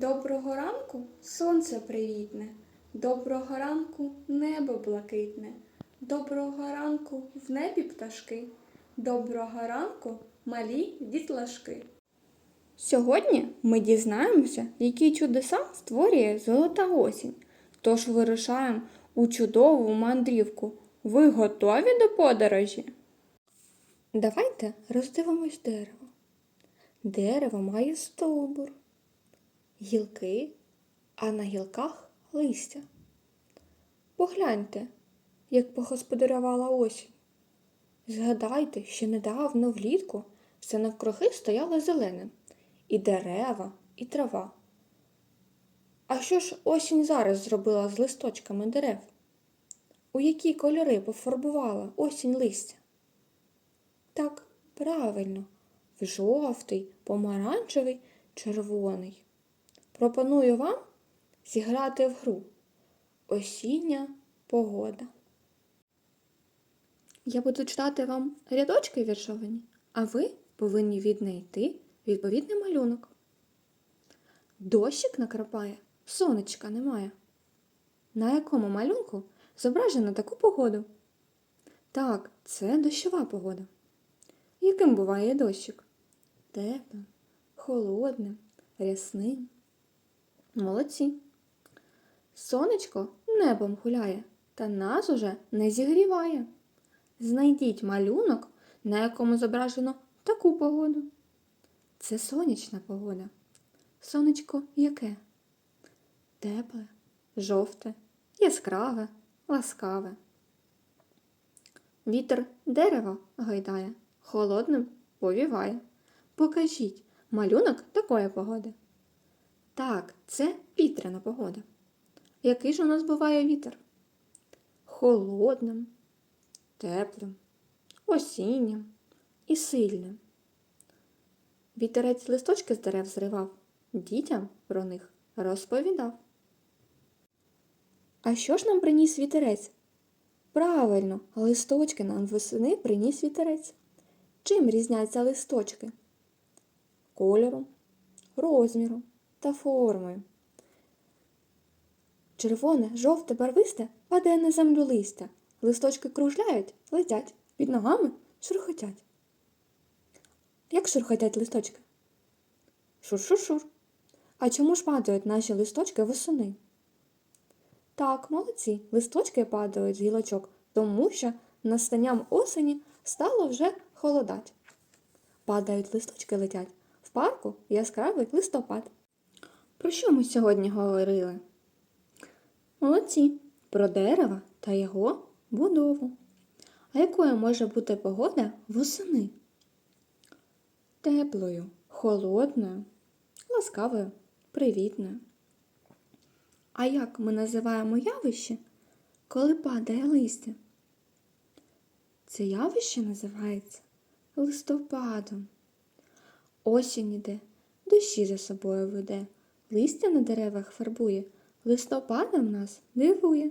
Доброго ранку сонце привітне, доброго ранку небо блакитне, доброго ранку в небі пташки, доброго ранку малі дітлашки. Сьогодні ми дізнаємося, які чудеса створює золота осінь. Тож вирушаємо у чудову мандрівку. Ви готові до подорожі? Давайте роздивимось дерево. Дерево має стовбур, гілки, а на гілках листя. Погляньте, як погосподарювала осінь. Згадайте, що недавно влітку все навкруги стояло зелене, і дерева, і трава. А що ж осінь зараз зробила з листочками дерев? У які кольори пофарбувала осінь листя? Так, правильно, в жовтий, помаранчевий, червоний. Пропоную вам зіграти в гру Осіння погода. Я буду читати вам рядочки віршовані, а ви повинні віднайти відповідний малюнок. Дощик накрапає, сонечка немає. На якому малюнку зображено таку погоду? Так, це дощова погода. Яким буває дощик? Теплим, холодним, рясним. Молодці. Сонечко небом гуляє, та нас уже не зігріває. Знайдіть малюнок, на якому зображено таку погоду. Це сонячна погода. Сонечко яке? Тепле, жовте, яскраве, ласкаве. Вітер дерева гайдає, холодним повіває. Покажіть малюнок такої погоди. Так, це вітряна погода. Який ж у нас буває вітер? Холодним, теплим, осіннім і сильним. Вітерець листочки з дерев зривав, дітям про них розповідав. А що ж нам приніс вітерець? Правильно, листочки нам восени приніс вітерець. Чим різняться листочки? Кольором, розміром та формою. Червоне, жовте, барвисте падає на землю листя. Листочки кружляють, летять, під ногами шурхотять. Як шурхотять листочки? Шур-шур-шур. А чому ж падають наші листочки восени? Так, молодці, листочки падають з гілочок, тому що настанням осені стало вже холодать. Падають листочки летять. В парку яскравий листопад. Про що ми сьогодні говорили? Молодці, про дерева та його будову. А якою може бути погода восени? Теплою, холодною, ласкавою, привітною. А як ми називаємо явище, коли падає листя? Це явище називається листопадом. Осінь іде, дощі за собою веде, листя на деревах фарбує, листопадом нас дивує.